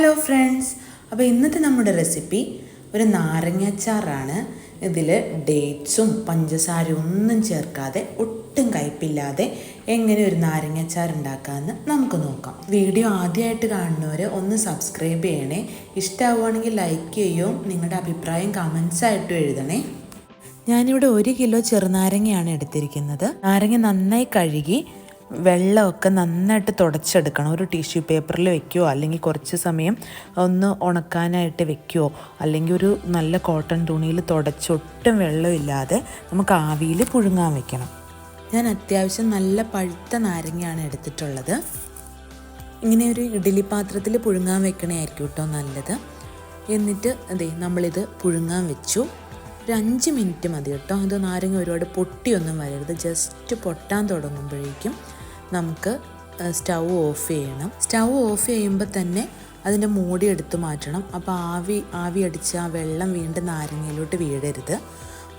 Hello friends. അപ്പോൾ ഇന്നത്തെ നമ്മുടെ റെസിപ്പി ഒരു നാരങ്ങാച്ചാറാണ് ഇതിൽ ഡേറ്റ്സും പഞ്ചസാരയും ഒന്നും ചേർക്കാതെ ഒട്ടും കയ്പില്ലാതെ എങ്ങനെ ഒരു നാരങ്ങാച്ചാർ ഉണ്ടാക്കാമെന്ന് നമുക്ക് നോക്കാം. വീഡിയോ ആദ്യമായിട്ട് കാണുന്നവർ ഒന്ന് സബ്സ്ക്രൈബ് ചെയ്യണേ. ഇഷ്ടമാവുകയാണെങ്കിൽ ലൈക്ക് ചെയ്യുകയും നിങ്ങളുടെ അഭിപ്രായം കമൻസ് ആയിട്ടും എഴുതണേ. ഞാനിവിടെ ഒരു കിലോ ചെറുനാരങ്ങയാണ് എടുത്തിരിക്കുന്നത്. നാരങ്ങ നന്നായി കഴുകി വെള്ളമൊക്കെ നന്നായിട്ട് തുടച്ചെടുക്കണം. ഒരു ടിഷ്യൂ പേപ്പറിൽ വെക്കുകയോ അല്ലെങ്കിൽ കുറച്ച് സമയം ഒന്ന് ഉണക്കാനായിട്ട് വെക്കുകയോ അല്ലെങ്കിൽ ഒരു നല്ല കോട്ടൺ തുണിയിൽ തുടച്ചൊട്ടും വെള്ളമില്ലാതെ നമുക്ക് ആവിയിൽ പുഴുങ്ങാൻ വെക്കണം. ഞാൻ അത്യാവശ്യം നല്ല പഴുത്ത നാരങ്ങയാണ് എടുത്തിട്ടുള്ളത്. ഇങ്ങനെ ഒരു ഇഡ്ഡലി പാത്രത്തിൽ പുഴുങ്ങാൻ വെക്കണമായിരിക്കും കേട്ടോ നല്ലത്. എന്നിട്ട് അതെ നമ്മളിത് പുഴുങ്ങാൻ വെച്ചു. ഒരു അഞ്ച് മിനിറ്റ് മതി കേട്ടോ. അത് നാരങ്ങ ഒരുപാട് പൊട്ടിയൊന്നും വരരുത്. ജസ്റ്റ് പൊട്ടാൻ തുടങ്ങുമ്പോഴേക്കും നമുക്ക് സ്റ്റൗ ഓഫ് ചെയ്യണം. സ്റ്റൗ ഓഫ് ചെയ്യുമ്പോൾ തന്നെ അതിന്റെ മൂടി എടുത്തു മാറ്റണം. അപ്പോൾ ആവി ആവി അടിച്ച് ആ വെള്ളം വീണ്ടും നാരങ്ങയിലോട്ട് വീഴരുത്.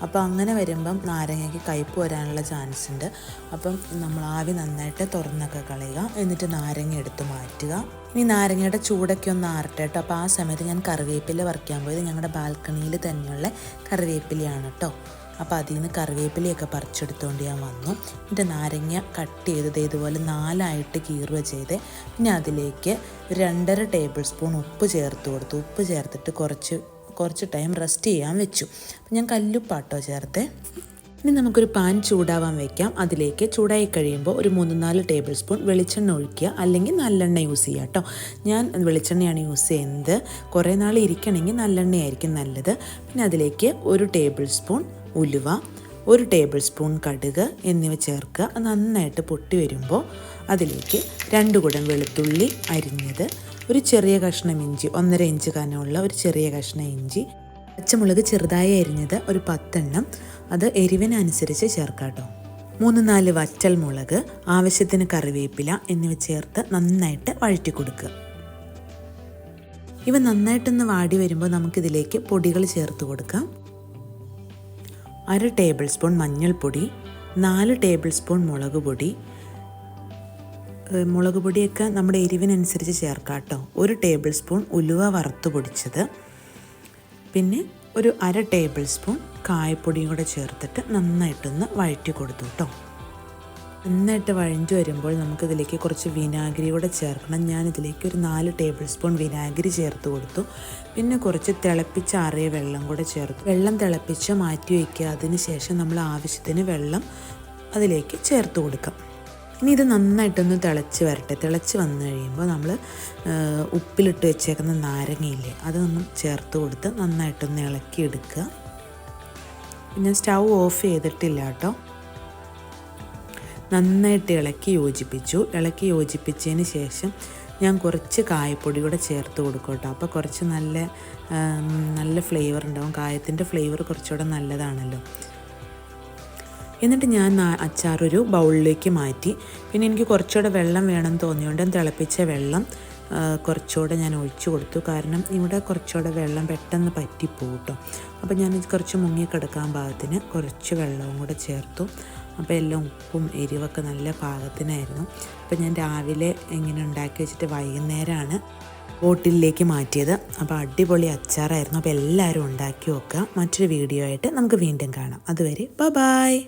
അപ്പോൾ അങ്ങനെ വരുമ്പം നാരങ്ങയ്ക്ക് കയ്പ്പ് വരാനുള്ള ചാൻസ് ഉണ്ട്. അപ്പം നമ്മൾ ആവി നന്നായിട്ട് തുറന്നൊക്കെ കളയുക. എന്നിട്ട് നാരങ്ങ എടുത്ത് മാറ്റുക. ഇനി നാരങ്ങയുടെ ചൂടൊക്കെ ഒന്ന് ആറട്ടെ കേട്ടോ അപ്പോൾ ആ സമയത്ത് ഞാൻ കറിവേപ്പില പറിക്കാൻ പോയത് ഞങ്ങളുടെ ബാൽക്കണിയിൽ തന്നെയുള്ള കറിവേപ്പിലയാണ് കേട്ടോ അപ്പോൾ അതിൽ നിന്ന് കറിവേപ്പിലയൊക്കെ പറിച്ചെടുത്തുകൊണ്ട് ഞാൻ വന്നു. എന്റെ നാരങ്ങ കട്ട് ചെയ്തത് ഇതുപോലെ നാലായിട്ട് കീറുക ചെയ്ത് പിന്നെ അതിലേക്ക് രണ്ടര ടേബിൾ സ്പൂൺ ഉപ്പ് ചേർത്ത് കൊടുത്തു. ഉപ്പ് ചേർത്തിട്ട് കുറച്ച് കുറച്ച് ടൈം റെസ്റ്റ് ചെയ്യാൻ വെച്ചു. ഞാൻ കല്ലുപ്പാട്ടോ ചേർത്തേ. ഇനി നമുക്കൊരു പാൻ ചൂടാവാൻ വെക്കാം. അതിലേക്ക് ചൂടായി കഴിയുമ്പോൾ ഒരു മൂന്ന് നാല് ടേബിൾ സ്പൂൺ വെളിച്ചെണ്ണ ഒഴിക്കുക. അല്ലെങ്കിൽ നല്ലെണ്ണ യൂസ് ചെയ്യുക കേട്ടോ. ഞാൻ വെളിച്ചെണ്ണയാണ് യൂസ് ചെയ്യുന്നത്. കുറേ നാൾ ഇരിക്കണമെങ്കിൽ നല്ലെണ്ണയായിരിക്കും നല്ലത്. പിന്നെ അതിലേക്ക് ഒരു ടേബിൾ സ്പൂൺ ഉലുവ ഒരു ടേബിൾ സ്പൂൺ കടുക് എന്നിവ ചേർക്കുക. നന്നായിട്ട് പൊട്ടി വരുമ്പോൾ അതിലേക്ക് രണ്ട് കുടം വെളുത്തുള്ളി അരിഞ്ഞത് ഒരു ചെറിയ കഷ്ണം ഇഞ്ചി ഒന്നര ഇഞ്ച് കനമുള്ള ഒരു ചെറിയ കഷ്ണം ഇഞ്ചി പച്ചമുളക് ചെറുതായി അരിഞ്ഞത് ഒരു പത്തെണ്ണം. അത് എരിവിനനുസരിച്ച് ചേർക്കാം കേട്ടോ. മൂന്ന് നാല് വറ്റൽ മുളക് ആവശ്യത്തിന് കറിവേപ്പില എന്നിവ ചേർത്ത് നന്നായിട്ട് വഴറ്റി കൊടുക്കുക. ഇവ നന്നായിട്ടൊന്ന് വാടി വരുമ്പോൾ നമുക്കിതിലേക്ക് പൊടികൾ ചേർത്ത് കൊടുക്കാം. അര ടേബിൾ സ്പൂൺ മഞ്ഞൾപ്പൊടി നാല് ടേബിൾ സ്പൂൺ മുളക് പൊടി. മുളക് പൊടിയൊക്കെ നമ്മുടെ എരിവിനനുസരിച്ച് ചേർക്കാം കേട്ടോ. ഒരു ടേബിൾ സ്പൂൺ ഉലുവ വറുത്ത് പൊടിച്ചത്. പിന്നെ ഒരു അര ടേബിൾ സ്പൂൺ കായപ്പൊടിയും കൂടെ ചേർത്തിട്ട് നന്നായിട്ടൊന്ന് വഴറ്റി കൊടുത്തു കേട്ടോ നന്നായിട്ട് വഴഞ്ഞു വരുമ്പോൾ നമുക്കിതിലേക്ക് കുറച്ച് വിനാഗിരി കൂടെ ചേർക്കണം. ഞാനിതിലേക്ക് ഒരു നാല് ടേബിൾ സ്പൂൺ വിനാഗിരി ചേർത്ത് കൊടുത്തു. പിന്നെ കുറച്ച് തിളപ്പിച്ചാറിയ വെള്ളം കൂടെ ചേർത്തു വെള്ളം തിളപ്പിച്ച് മാറ്റി വയ്ക്കുക. അതിന് ശേഷം നമ്മൾ ആവശ്യത്തിന് വെള്ളം അതിലേക്ക് ചേർത്ത് കൊടുക്കാം. ഇനി ഇത് നന്നായിട്ടൊന്ന് തിളച്ച് വരട്ടെ. തിളച്ച് വന്നു കഴിയുമ്പോൾ നമ്മൾ ഉപ്പിലിട്ട് വെച്ചേക്കുന്ന നാരങ്ങയില്ലേ അതൊന്നും ചേർത്ത് കൊടുത്ത് നന്നായിട്ടൊന്ന് ഇളക്കി എടുക്കുക പിന്നെ സ്റ്റൗ ഓഫ് ചെയ്തിട്ടില്ല കേട്ടോ. നന്നായിട്ട് ഇളക്കി യോജിപ്പിച്ചു. ഇളക്കി യോജിപ്പിച്ചതിന് ശേഷം ഞാൻ കുറച്ച് കായപ്പൊടി കൂടെ ചേർത്ത് കൊടുക്കും കേട്ടോ. അപ്പോൾ കുറച്ച് നല്ല നല്ല ഫ്ലേവർ ഉണ്ടാവും. കായത്തിന്റെ ഫ്ലേവർ കുറച്ചുകൂടെ നല്ലതാണല്ലോ. എന്നിട്ട് ഞാൻ അച്ചാർ ഒരു ബൗളിലേക്ക് മാറ്റി. പിന്നെ എനിക്ക് കുറച്ചുകൂടെ വെള്ളം വേണം തോന്നിയോണ്ട് തിളപ്പിച്ച വെള്ളം കുറച്ചുകൂടെ ഞാൻ ഒഴിച്ചു കൊടുത്തു. കാരണം ഇവിടെ കുറച്ചുകൂടെ വെള്ളം പെട്ടെന്ന് പറ്റിപ്പോകും കേട്ടോ. അപ്പോൾ ഞാൻ കുറച്ച് മുങ്ങി കിടക്കാൻ പാകത്തിന് കുറച്ച് വെള്ളവും കൂടെ ചേർത്തു. അപ്പോൾ എല്ലാം ഉപ്പും എരിവൊക്കെ നല്ല പാകത്തിനായിരുന്നു. അപ്പോൾ ഞാൻ രാവിലെ ഇങ്ങനെ ഉണ്ടാക്കി വെച്ചിട്ട് വൈകുന്നേരമാണ് ബോട്ടിലേക്ക് മാറ്റിയത്. അപ്പോൾ അടിപൊളി അച്ചാറായിരുന്നു. അപ്പോൾ എല്ലാവരും ഉണ്ടാക്കി വെക്കുക മറ്റൊരു വീഡിയോ ആയിട്ട് നമുക്ക് വീണ്ടും കാണാം. അതുവരെ ബ ബായ്